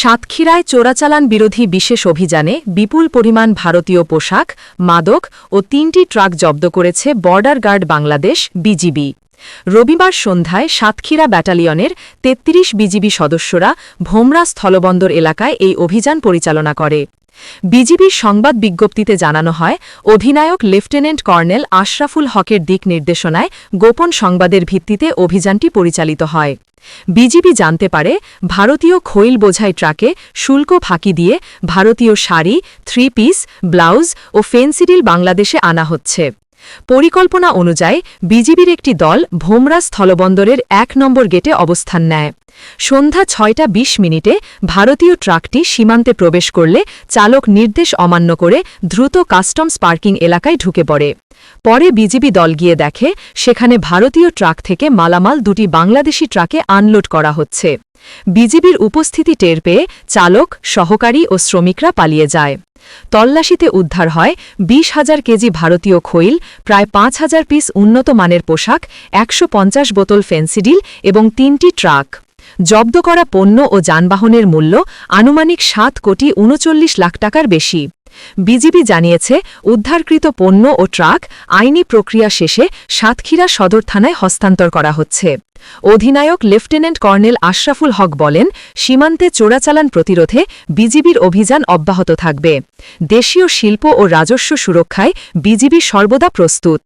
সাতক্ষীরায় চোরাচালান বিরোধী বিশেষ অভিযানে বিপুল পরিমাণ ভারতীয় পোশাক, মাদক ও তিনটি ট্রাক জব্দ করেছে বর্ডার গার্ড বাংলাদেশ বিজিবি। রবিবার সন্ধ্যায় সাতক্ষীরা ব্যাটালিয়নের ৩৩ বিজিবি সদস্যরা ভোমরা স্থলবন্দর এলাকায় এই অভিযান পরিচালনা করে। বিজিবির সংবাদ বিজ্ঞপ্তিতে জানানো হয়, অধিনায়ক লেফটেন্যান্ট কর্নেল আশরাফুল হকের দিক নির্দেশনায় গোপন সংবাদের ভিত্তিতে অভিযানটি পরিচালিত হয়। বিজিবি জানতে পারে, ভারতীয় খৈল বোঝাই ট্রাকে শুল্ক ফাঁকি দিয়ে ভারতীয় শাড়ি, থ্রি পিস, ব্লাউজ ও ফেন্সিডিল বাংলাদেশে আনা হচ্ছে। পরিকল্পনা অনুযায়ী, বিজিবির একটি দল ভোমরা স্থলবন্দরের এক নম্বর গেটে অবস্থান নেয়। সন্ধ্যা ছয়টা ২০ মিনিটে ভারতীয় ট্রাকটি সীমান্তে প্রবেশ করলে চালক নির্দেশ অমান্য করে দ্রুত কাস্টমস পার্কিং এলাকায় ঢুকে পড়ে। পরে বিজিবি দল গিয়ে দেখে, সেখানে ভারতীয় ট্রাক থেকে মালামাল দুটি বাংলাদেশি ট্রাকে আনলোড করা হচ্ছে। বিজিবির উপস্থিতি টের পেয়ে চালক, সহকারী ও শ্রমিকরা পালিয়ে যায়। তল্লাশিতে উদ্ধার হয় বিশ হাজার কেজি ভারতীয় খৈল, প্রায় পাঁচ হাজার পিস উন্নত মানের পোশাক, একশো পঞ্চাশ বোতল ফেন্সিডিল এবং তিনটি ট্রাক। জব্দ করা পণ্য ও যানবাহনের মূল্য আনুমানিক সাত কোটি উনচল্লিশ লাখ টাকার বেশি। বিজিবি জানিয়েছে, উদ্ধারকৃত পণ্য ও ট্রাক আইনি প্রক্রিয়া শেষে সাতক্ষীরা সদর থানায় হস্তান্তর করা হচ্ছে। অধিনায়ক লেফটেন্যান্ট কর্নেল আশরাফুল হক বলেন, সীমান্তে চোরাচালান প্রতিরোধে বিজিবির অভিযান অব্যাহত থাকবে। দেশীয় শিল্প ও রাজস্ব সুরক্ষায় বিজিবি সর্বদা প্রস্তুত।